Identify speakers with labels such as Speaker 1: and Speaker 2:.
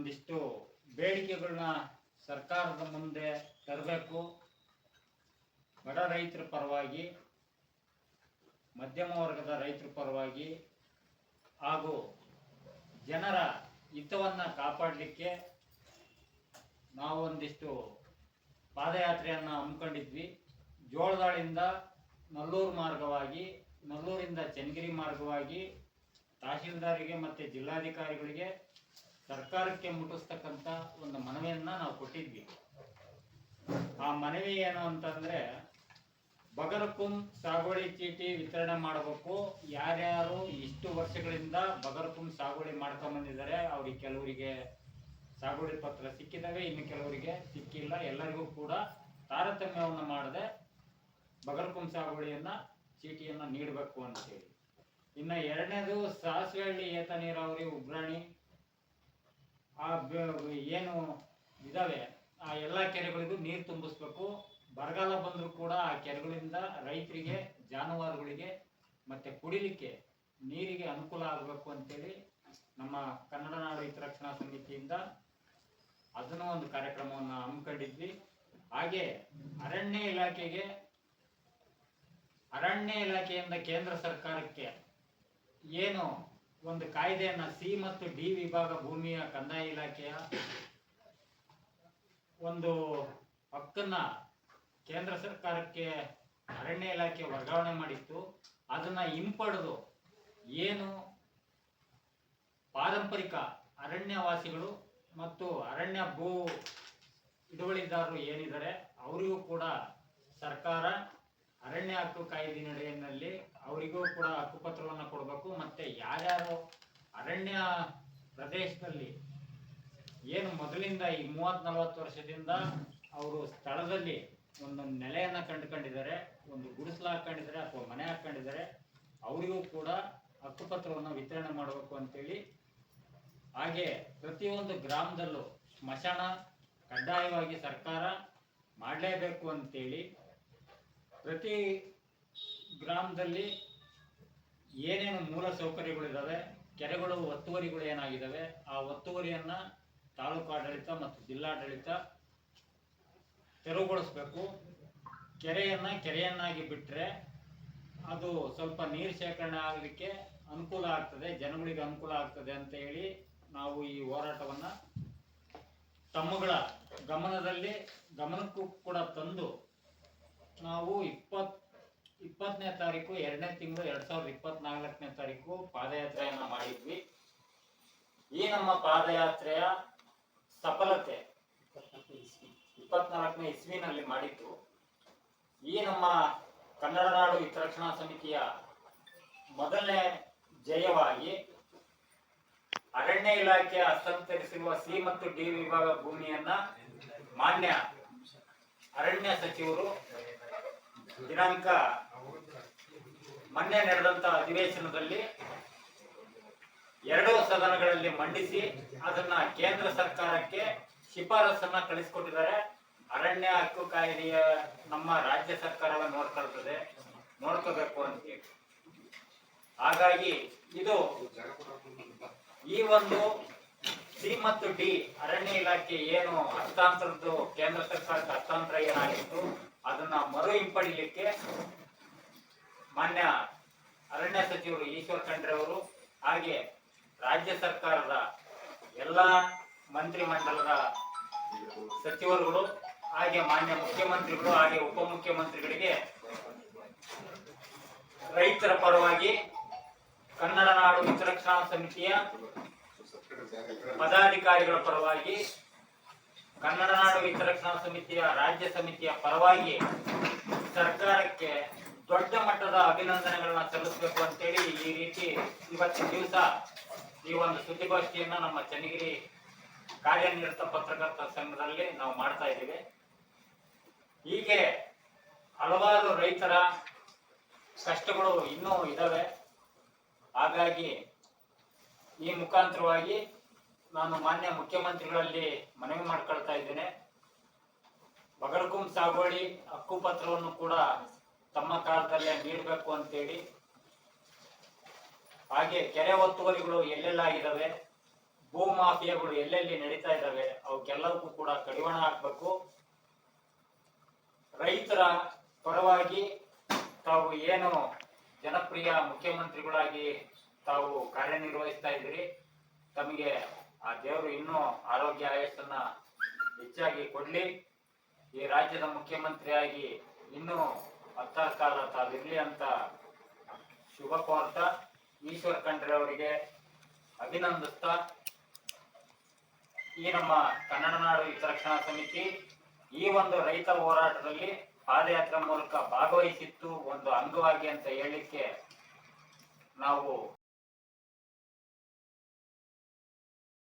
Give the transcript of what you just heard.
Speaker 1: ಒಂದಿಷ್ಟು ಬೇಡಿಕೆಗಳನ್ನ ಸರ್ಕಾರದ ಮುಂದೆ ತರಬೇಕು. ಬಡ ರೈತರ ಪರವಾಗಿ, ಮಧ್ಯಮ ವರ್ಗದ ರೈತರ ಪರವಾಗಿ ಹಾಗೂ ಜನರ ಹಿತವನ್ನು ಕಾಪಾಡಲಿಕ್ಕೆ ನಾವೊಂದಿಷ್ಟು ಪಾದಯಾತ್ರೆಯನ್ನು ಹಮ್ಮಿಕೊಂಡಿದ್ವಿ. ಜೋಳದಾಳಿಂದ ನಲ್ಲೂರು ಮಾರ್ಗವಾಗಿ, ನಲ್ಲೂರಿಂದ ಚನ್ನಗಿರಿ ಮಾರ್ಗವಾಗಿ, ತಹಶೀಲ್ದಾರಿಗೆ ಮತ್ತು ಜಿಲ್ಲಾಧಿಕಾರಿಗಳಿಗೆ ಸರ್ಕಾರಕ್ಕೆ ಮುಟ್ಟಿಸ್ತಕ್ಕಂಥ ಒಂದು ಮನವಿಯನ್ನ ನಾವು ಕೊಟ್ಟಿದ್ವಿ. ಆ ಮನವಿ ಏನು ಅಂತಂದ್ರೆ, ಬಗರ್ಕುಂ ಸಾಗುವಳಿ ಚೀಟಿ ವಿತರಣೆ ಮಾಡಬೇಕು. ಯಾರ್ಯಾರು ಇಷ್ಟು ವರ್ಷಗಳಿಂದ ಬಗರ್ಕುಂ ಸಾಗುವಳಿ ಮಾಡ್ಕೊಂಡ್ ಬಂದಿದ್ದಾರೆ, ಅವ್ರಿಗೆ ಕೆಲವರಿಗೆ ಸಾಗುವಳಿ ಪತ್ರ ಸಿಕ್ಕಿದಾವೆ, ಇನ್ನು ಕೆಲವರಿಗೆ ಸಿಕ್ಕಿಲ್ಲ. ಎಲ್ಲರಿಗೂ ಕೂಡ ತಾರತಮ್ಯವನ್ನು ಮಾಡದೆ ಬಗರ್ಕುಂ ಸಾಗುವಳಿಯನ್ನ, ಚೀಟಿಯನ್ನ ನೀಡಬೇಕು ಅಂತ ಹೇಳಿ. ಇನ್ನು ಎರಡನೇದು ಸಾಸಿವೆಹಳ್ಳಿ ಏತ ನೀರಾವರಿ ಉಗ್ರಾಣಿ ಆ ಏನು ಇದಾವೆ, ಆ ಎಲ್ಲ ಕೆರೆಗಳಿಗೂ ನೀರು ತುಂಬಿಸ್ಬೇಕು. ಬರಗಾಲ ಬಂದರೂ ಕೂಡ ಆ ಕೆರೆಗಳಿಂದ ರೈತರಿಗೆ, ಜಾನುವಾರುಗಳಿಗೆ ಮತ್ತೆ ಕುಡಿಲಿಕ್ಕೆ ನೀರಿಗೆ ಅನುಕೂಲ ಆಗಬೇಕು ಅಂತೇಳಿ ನಮ್ಮ ಕನ್ನಡ ನಾಡು ಹಿತರಕ್ಷಣಾ ಸಮಿತಿಯಿಂದ ಅದನ್ನು ಒಂದು ಕಾರ್ಯಕ್ರಮವನ್ನು ಹಮ್ಮಿಕೊಂಡಿದ್ವಿ. ಹಾಗೆ ಅರಣ್ಯ ಇಲಾಖೆಗೆ, ಅರಣ್ಯ ಇಲಾಖೆಯಿಂದ ಕೇಂದ್ರ ಸರ್ಕಾರಕ್ಕೆ ಏನು ಒಂದು ಕಾಯ್ದೆಯನ್ನ ಸಿ ಮತ್ತು ಡಿ ವಿಭಾಗ ಭೂಮಿಯ ಕಂದಾಯ ಇಲಾಖೆಯ ಒಂದು ಹಕ್ಕನ್ನ ಕೇಂದ್ರ ಸರ್ಕಾರಕ್ಕೆ ಅರಣ್ಯ ಇಲಾಖೆ ವರ್ಗಾವಣೆ ಮಾಡಿತ್ತು. ಅದನ್ನ ಹಿಂಪಡೆದು ಏನು ಪಾರಂಪರಿಕ ಅರಣ್ಯವಾಸಿಗಳು ಮತ್ತು ಅರಣ್ಯ ಭೂ ಹಿಡುವಳಿದಾರರು ಏನಿದ್ದಾರೆ, ಅವರಿಗೂ ಕೂಡ ಸರ್ಕಾರ ಅರಣ್ಯ ಹಕ್ಕು ಕಾಯ್ದೆ ನಡೆಯಲ್ಲಿ ಅವರಿಗೂ ಕೂಡ ಹಕ್ಕುಪತ್ರವನ್ನು ಕೊಡಬೇಕು. ಮತ್ತೆ ಯಾರ್ಯಾರು ಅರಣ್ಯ ಪ್ರದೇಶದಲ್ಲಿ ಏನು ಮೊದಲಿಂದ ಈ ಮೂವತ್ ನಲವತ್ತು ವರ್ಷದಿಂದ ಅವರು ಸ್ಥಳದಲ್ಲಿ ಒಂದು ನೆಲೆಯನ್ನ ಕಂಡುಕೊಂಡಿದ್ದಾರೆ, ಒಂದು ಗುಡಿಸಲು ಹಾಕೊಂಡಿದ್ದಾರೆ ಅಥವಾ ಮನೆ ಹಾಕೊಂಡಿದ್ದಾರೆ, ಅವರಿಗೂ ಕೂಡ ಹಕ್ಕುಪತ್ರವನ್ನು ವಿತರಣೆ ಮಾಡಬೇಕು ಅಂತೇಳಿ. ಹಾಗೆ ಪ್ರತಿಯೊಂದು ಗ್ರಾಮದಲ್ಲೂ ಸ್ಮಶಾನ ಕಡ್ಡಾಯವಾಗಿ ಸರ್ಕಾರ ಮಾಡಲೇಬೇಕು ಅಂತೇಳಿ ಪ್ರತಿ ಗ್ರಾಮದಲ್ಲಿ ಏನೇನು ಮೂಲ ಸೌಕರ್ಯಗಳಿದ್ದಾವೆ ಕೆರೆಗಳು, ಒತ್ತುವರಿಗಳು ಏನಾಗಿದ್ದಾವೆ ಆ ಒತ್ತುವರಿಯನ್ನು ತಾಲೂಕು ಆಡಳಿತ ಮತ್ತು ಜಿಲ್ಲಾಡಳಿತ ತೆರವುಗೊಳಿಸ್ಬೇಕು. ಕೆರೆಯನ್ನ ಕೆರೆಯನ್ನಾಗಿ ಬಿಟ್ಟರೆ ಅದು ಸ್ವಲ್ಪ ನೀರು ಶೇಖರಣೆ ಆಗಲಿಕ್ಕೆ ಅನುಕೂಲ ಆಗ್ತದೆ, ಜನಗಳಿಗೆ ಅನುಕೂಲ ಆಗ್ತದೆ ಅಂತ ಹೇಳಿ ನಾವು ಈ ಹೋರಾಟವನ್ನ ತಮ್ಮಗಳ ಗಮನದಲ್ಲಿ ಗಮನಕ್ಕೂ ಕೂಡ ತಂದು ನಾವು ಇಪ್ಪತ್ ಇಪ್ಪತ್ತನೇ ತಾರೀಕು, ಎರಡನೇ ತಿಂಗಳು ಎರಡ್ ಸಾವಿರದ ಇಪ್ಪತ್ನಾಲ್ಕನೇ ತಾರೀಕು ಪಾದಯಾತ್ರೆಯನ್ನ ಮಾಡಿದ್ವಿ. ಈ ನಮ್ಮ ಪಾದಯಾತ್ರೆಯ ಸಫಲತೆ ಇಪ್ಪತ್ನಾಲ್ಕನೇ ಇಸ್ವಿನಲ್ಲಿ ಮಾಡಿದ್ದು. ಈ ನಮ್ಮ ಕನ್ನಡ ನಾಡು ಹಿತರಕ್ಷಣಾ ಸಮಿತಿಯ ಮೊದಲನೇ ಜಯವಾಗಿ ಅರಣ್ಯ ಇಲಾಖೆ ಹಸ್ತಾಂತರಿಸಿರುವ ಸಿ ಮತ್ತು ಡಿ ವಿಭಾಗ ಭೂಮಿಯನ್ನ ಮಾನ್ಯ ಅರಣ್ಯ ಸಚಿವರು ದಿನಾಂಕ ಮೊನ್ನೆ ನಡೆದಂತ ಅಧಿವೇಶನದಲ್ಲಿ ಎರಡೂ ಸದನಗಳಲ್ಲಿ ಮಂಡಿಸಿ ಅದನ್ನ ಕೇಂದ್ರ ಸರ್ಕಾರಕ್ಕೆ ಶಿಫಾರಸನ್ನ ಕಳಿಸ್ಕೊಟ್ಟಿದ್ದಾರೆ. ಅರಣ್ಯ ಹಕ್ಕು ಕಾಯ್ದೆಯ ನಮ್ಮ ರಾಜ್ಯ ಸರ್ಕಾರವೇ ನೋಡ್ಕೊಳ್ತದೆ. ನೋಡ್ಕೋಬೇಕು ಅಂತ ಹಾಗಾಗಿ ಇದು ಈ ಒಂದು ಸಿ ಮತ್ತು ಡಿ ಅರಣ್ಯ ಇಲಾಖೆ ಏನು ಹಸ್ತಾಂತರದ್ದು ಕೇಂದ್ರ ಸರ್ಕಾರದ ಹಸ್ತಾಂತರ ಏನಾಗಿತ್ತು ಅದನ್ನ ಮರು ಹಿಂಪಡಿಲಿಕ್ಕೆ ಮಾನ್ಯ ಅರಣ್ಯ ಸಚಿವರು ಈಶ್ವರ್ ಖಂಡ್ರೆ ಅವರು ಹಾಗೆ ರಾಜ್ಯ ಸರ್ಕಾರದ ಎಲ್ಲ ಮಂತ್ರಿಮಂಡಲದ ಸಚಿವರುಗಳು, ಹಾಗೆ ಮಾನ್ಯ ಮುಖ್ಯಮಂತ್ರಿಗಳು, ಹಾಗೆ ಉಪಮುಖ್ಯಮಂತ್ರಿಗಳಿಗೆ ರೈತರ ಪರವಾಗಿ ಕನ್ನಡ ನಾಡು ಹಿತರಕ್ಷಣಾ ಸಮಿತಿಯ ಪದಾಧಿಕಾರಿಗಳ ಪರವಾಗಿ ಕನ್ನಡ ನಾಡು ಹಿತರಕ್ಷಣಾ ಸಮಿತಿಯ ರಾಜ್ಯ ಸಮಿತಿಯ ಪರವಾಗಿ ಸರ್ಕಾರಕ್ಕೆ ದೊಡ್ಡ ಮಟ್ಟದ ಅಭಿನಂದನೆಗಳನ್ನ ಸಲ್ಲಿಸಬೇಕು ಅಂತೇಳಿ ಈ ರೀತಿ ಇವತ್ತಿನ ದಿವಸ ಈ ಒಂದು ಸುದ್ದಿಗೋಷ್ಠಿಯನ್ನ ನಮ್ಮ ಚನ್ನಗಿರಿ ಕಾರ್ಯನಿರತ ಪತ್ರಕರ್ತ ಸಂಘದಲ್ಲಿ ನಾವು ಮಾಡ್ತಾ ಇದ್ದೀವಿ. ಹೀಗೆ ಹಲವಾರು ರೈತರ ಕಷ್ಟಗಳು ಇನ್ನೂ ಇದಾವೆ. ಹಾಗಾಗಿ ಈ ಮುಖಾಂತರವಾಗಿ ನಾನು ಮಾನ್ಯ ಮುಖ್ಯಮಂತ್ರಿಗಳಲ್ಲಿ ಮನವಿ ಮಾಡ್ಕೊಳ್ತಾ ಇದ್ದೇನೆ. ಬಗರ್ಕುಂ ಸಾಗುವಳಿ ಹಕ್ಕುಪತ್ರವನ್ನು ಕೂಡ ತಮ್ಮ ಕಾಲದಲ್ಲೇ ನೀಡಬೇಕು ಅಂತೇಳಿ. ಹಾಗೆ ಕೆರೆ ಒತ್ತುವರಿಗಳು ಎಲ್ಲೆಲ್ಲಾಗಿದ್ದಾವೆ ಭೂ ಮಾಫಿಯಾಗಳು ಎಲ್ಲೆಲ್ಲಿ ನಡೀತಾ ಇದ್ದಾವೆ ಅವಕ್ಕೆಲ್ಲದಕ್ಕೂ ಕೂಡ ಕಡಿವಾಣ ಹಾಕಬೇಕು. ರೈತರ ಪರವಾಗಿ ತಾವು ಏನು ಜನಪ್ರಿಯ ಮುಖ್ಯಮಂತ್ರಿಗಳಾಗಿ ತಾವು ಕಾರ್ಯನಿರ್ವಹಿಸ್ತಾ ಇದ್ದೀರಿ, ತಮಗೆ ಆ ದೇವರು ಇನ್ನೂ ಆರೋಗ್ಯ ಆಯಸ್ಸನ್ನ ಹೆಚ್ಚಾಗಿ ಕೊಡ್ಲಿ. ಈ ರಾಜ್ಯದ ಮುಖ್ಯಮಂತ್ರಿಯಾಗಿ ಇನ್ನೂ ಹತ್ತಾರು ಕಾಲ ತಾವಿರ್ಲಿ ಅಂತ ಶುಭ ಕೋರ್ತಾ. ಈಶ್ವರ್ ಖಂಡ್ರೆ ಅವರಿಗೆ ಅಭಿನಂದಿಸ್ತಾ. ಈ ನಮ್ಮ ಕನ್ನಡ ನಾಡು ಹಿತರಕ್ಷಣಾ ಸಮಿತಿ ಈ ಒಂದು ರೈತ ಹೋರಾಟದಲ್ಲಿ ಪಾದಯಾತ್ರೆ ಮೂಲಕ ಭಾಗವಹಿಸಿತ್ತು. ಒಂದು ಅಂಗವಾಗಿ ಅಂತ ಹೇಳಲಿಕ್ಕೆ ನಾವು